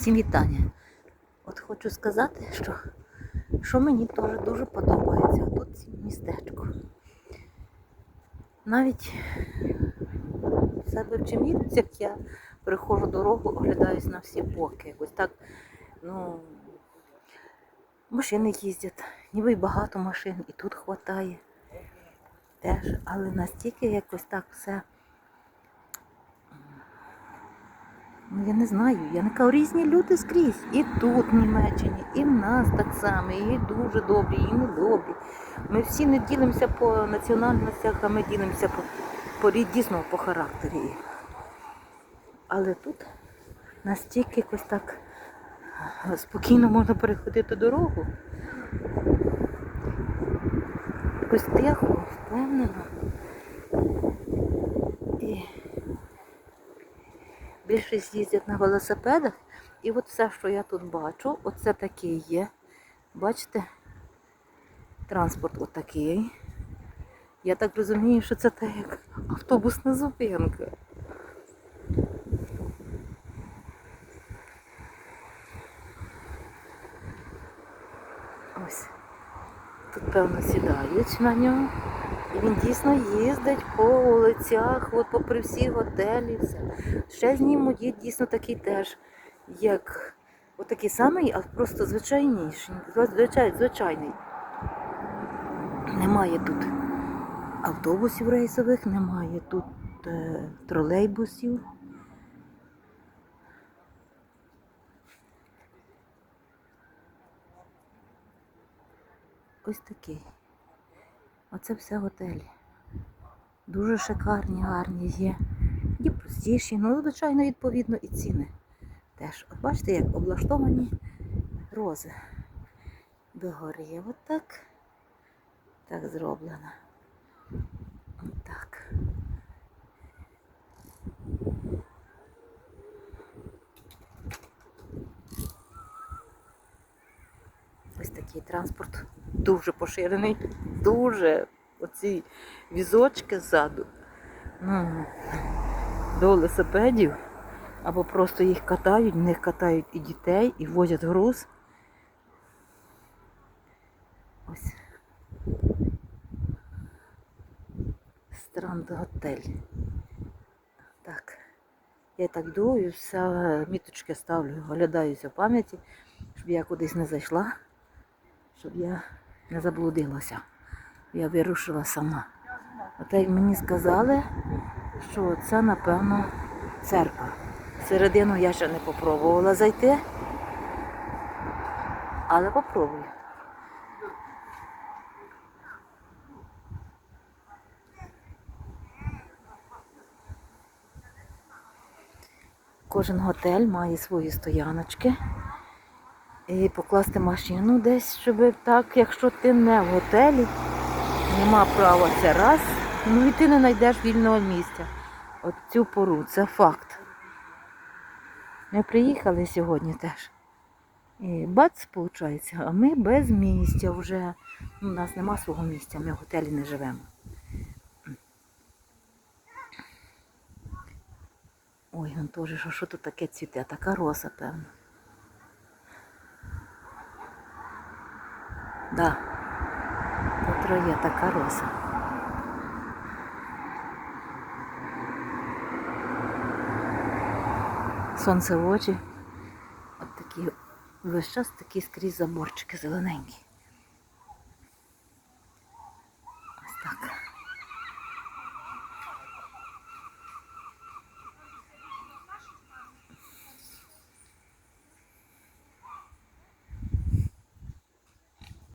Всім вітання. От хочу сказати, що, що мені теж дуже подобається тут це містечко. Навіть себе в Чемірцях я переходжу дорогу, оглядаюсь на всі боки. Якось так, ну, машини їздять, ніби й багато машин, і тут хватає теж, але настільки якось так все. Ну, я не знаю, я не кажу, різні люди скрізь. І тут, в Німеччині, і в нас так само, і дуже добрі, і недобрі. Ми всі не ділимося по національностях, а ми ділимося по, по дійсно по характері. Але тут настільки якось так е, спокійно можна переходити дорогу. Якось тихо, впевнено. Більшість їздять на велосипедах. І от все, що я тут бачу, оце таке є. Бачите? Транспорт отакий. Я так розумію, що це так як автобусна зупинка. Ось. Тут, певно, сідають на нього. Він дійсно їздить по вулицях, от попри всі готелі. Все. Ще знімуть є дійсно такий теж, як отакий самий, а просто звичайніший. Звичай, звичайний. Немає тут автобусів рейсових, немає тут е, тролейбусів. Ось такий. Оце все готелі. Дуже шикарні, гарні є. І простіші, ну, звичайно, відповідно, і ціни теж. От бачите, як облаштовані рози. Догори є отак. Так зроблено. Отак. Ось такий транспорт дуже поширений, дуже оці візочки ззаду. Ну, до велосипедів. Або просто їх катають, в них катають і дітей, і возять груз. Ось. Странд готель. Так. Я так йду і все міточки ставлю, оглядаюся в пам'яті, щоб я кудись не зайшла, щоб я не заблудилася. Я вирушила сама. От як мені сказали, що це, напевно, церква. Всередину я ще не попробувала зайти, але попробую. Кожен готель має свої стояночки. І покласти машину десь, щоб так, якщо ти не в готелі, нема права це раз, ну і ти не знайдеш вільного місця. От цю пору, це факт. Ми приїхали сьогодні теж. І бац, виходить, а ми без місця вже. Ну, У нас нема свого місця, ми в готелі не живемо. Ой, он теж, що, що тут таке цвіте? Така роса, певно. Да. Тут є така роза. Сонце в очі. От такі весь час такі скрізь заморчики зелененькі.